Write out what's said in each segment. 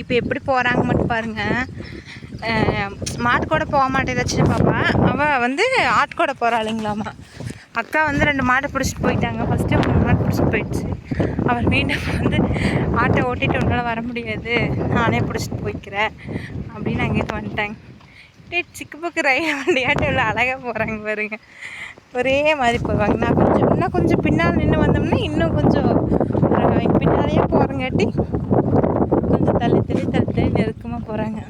இப்போ எப்படி போகிறாங்க மட்டும் பாருங்க. மாட்டு மாட்டுக்கூட போக மாட்டேதா சின்ன பாப்பா. அவள் வந்து ஆட்டுக்கூட போகிறாளுங்களாமா அக்கா வந்து ரெண்டு மாட்டை பிடிச்சிட்டு போயிட்டாங்க. ஃபஸ்ட்டு மூணு மாடு பிடிச்சிட்டு போயிடுச்சு. அவர் மீண்டும் வந்து ஆட்டை ஓட்டிட்டு உன்னால் வர முடியாது. நானே பிடிச்சிட்டு போய்க்கிறேன் அப்படின்னு அங்கேருந்து வந்துட்டாங்க. டே சிக்கு பக்கு ரயில் வண்டியாட்டம் இவ்வளோ அழகாக போகிறாங்க பாருங்க. ஒரே மாதிரி போவாங்க. நான் கொஞ்சம் இன்னும் கொஞ்சம் பின்னால் நின்று வந்தோம்னா இன்னும் கொஞ்சம் பின்னாலேயே போகிறங்காட்டி தள்ளி தள்ளி தள்ளி தள்ளி நெருக்கமாக போகிறாங்க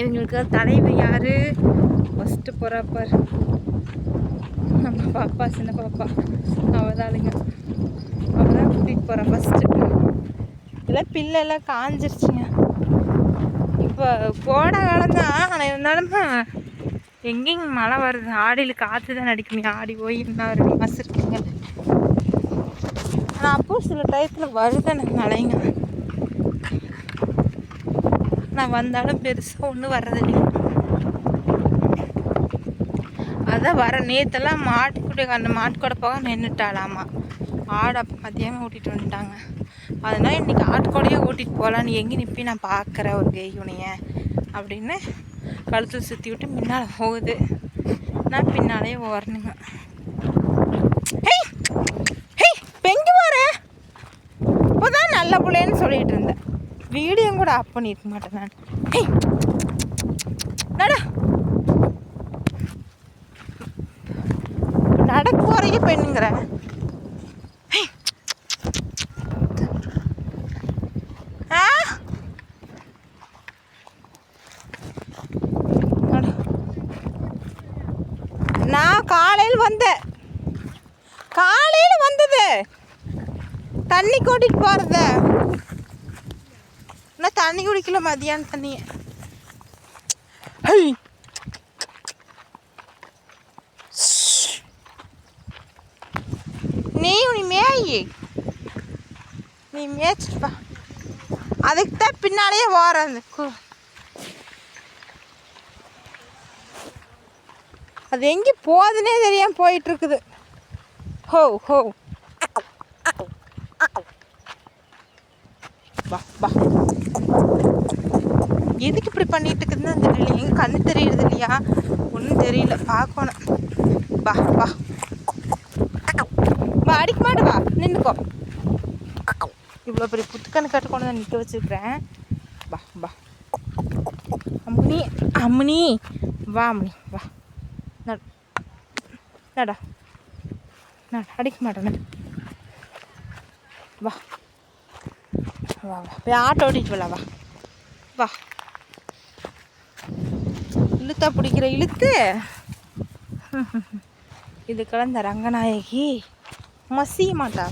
இவங்களுக்கு தலைவர் யார்? ஃபஸ்ட்டு போகிறா பாரு. நம்ம பாப்பா சின்ன பாப்பா. அவதாளுங்க. அவள் தான் கூட்டிகிட்டு போகிறா ஃபஸ்ட்டு இதெல்லாம் பில்லெல்லாம் காஞ்சிருச்சுங்க. இப்போ கோடை காலம் தான் ஆனால் இருந்தாலும் எங்கேங்க மழை வருது? ஆடியில் காற்று தான் அடிக்குமே. ஆடி போய் இன்னும் ரெண்டு மாதம் இருக்குங்க. ஆனால் அப்போ சில டயத்தில் எனக்கு மழைங்க நான் வந்தாலும் பெருசாக ஒன்றும் வர்றதில்லை. அதான் வர நேத்தெல்லாம் மாட்டுக்குடி அந்த மாட்டுக்கூட போக நின்றுட்டாளாமா ஆடை மதியமே ஓட்டிகிட்டு வந்துட்டாங்க. அதனால் இன்றைக்கி ஆட்டுக்கூடையே ஓட்டிகிட்டு போகலான்னு எங்கே நிற்பி நான் பார்க்குறேன் ஒரு கேயுனைய அப்படின்னு கழுத்தில் சுற்றி விட்டு முன்னால் போகுது. நான் பின்னாலே ஓரணுங்க. ஹேய் ஹேய் எங்கே இப்போதான் நல்ல பிள்ளைன்னு சொல்லிட்டு இருந்தேன். வீடியோ கூட ஆஃப் பண்ணியிருக்க மாட்டேன் நான். நடா! நடக்க போறையே பெண்ணுங்கிற. ஆ? நான் காலையில் வந்தேன். காலையில் வந்தது. தண்ணி கூட்டிட்டு போகிறத இன்னும் தண்ணி குடிக்கல மதியானம் தண்ணியை நீ நீ மேயி. நீ மேய்ச்சிருப்பா. அதுக்கு தான் பின்னாலேயே ஓரம் அந்த அது எங்கே போகுதுன்னே தெரியாம போயிட்டு இருக்குது ஹோ ஹோ. வா வா. எதுக்கு இப்படி பண்ணிட்டு இருக்குதுன்னு தெரியல. எங்க கண்ணு தெரியுது இல்லையா? ஒன்றும் தெரியல. பார்க்கணும். வா வா. வா அடிக்க மாட்டு வா. நின்றுக்கோ இவ்வளோ பெரிய புத்துக்கணு கட்டு கொண்டு நிற்க வச்சிருக்கிறேன். வா வா. அம்முனி அம்முனி. வா அம்முனி. வா. நட. நடா. அடிக்க மாட்டேன் வா. வா வா. போய் ஆட்டோ ஓட்டிட்டு போல வா. வா. இழுத்தா பிடிக்கிற இழுத்து. இதுக்கெல்லாம் இந்த ரங்கநாயகி மசிய மாட்டா